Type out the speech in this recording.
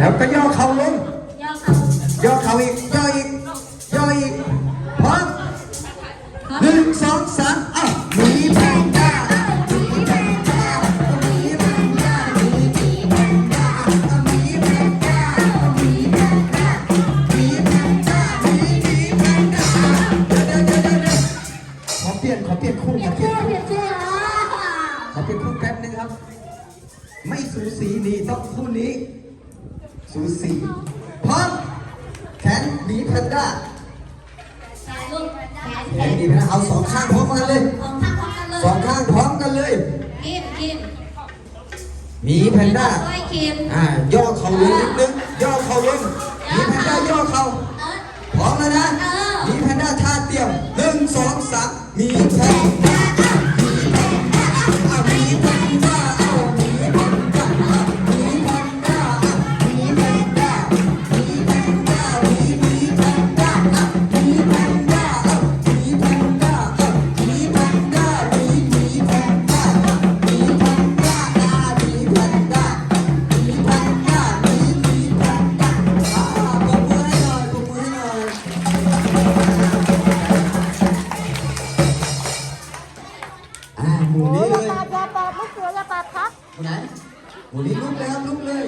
แล้วก็ย่อเข่าลง ย่อเขาย่อเข่าอีก ย่ออีก ย่ออีกพร้อมหนึ่งสองสามอ้าวหมีแพนด้าหมีแพนด้าหมีแพนด้าหมีแพนด้าหมีแพนด้าหมีแพนด้าหมีแพนด้าหมีหมีแพนด้าเดี๋ยวเดี๋ยวเดี๋ยวเดี๋ยวขอเปลี่ยนขอเปลี่ยนคู่เปลี่ขยอนเปลี่ยนชื่อคู่ เปลี่ยนชื่ออ่าขอเปลี่ยนคู่แป๊บนึงครับ ไม่สูสีนี่ต้องคู่นี้ สูสีพร้อมแขนหมีแพนด้าแขนลูกแขนแขนหมีแพนด้าเอาสองข้างพร้อมกันเลยของทั้งพร้อมกันเลยสองข้างพร้อมกันเลยกินกินหมีแพนด้าด้วยกินอ่าย่อเข่าลงนิดนึงย่อเข่าลงหมีแพนด้าย่อเข่าเออ พร้อมแล้วนะเออหมีแพนด้าท่าเตรียมหนึ่งสองสามหมีแพนด้า อ่าหมู่โอ้นี้ยเลยอย่าปาดอย่าปาดลูกเสืออย่าปาดครับ ไหนโอ้นี้ลุกเลยครับลุกเลย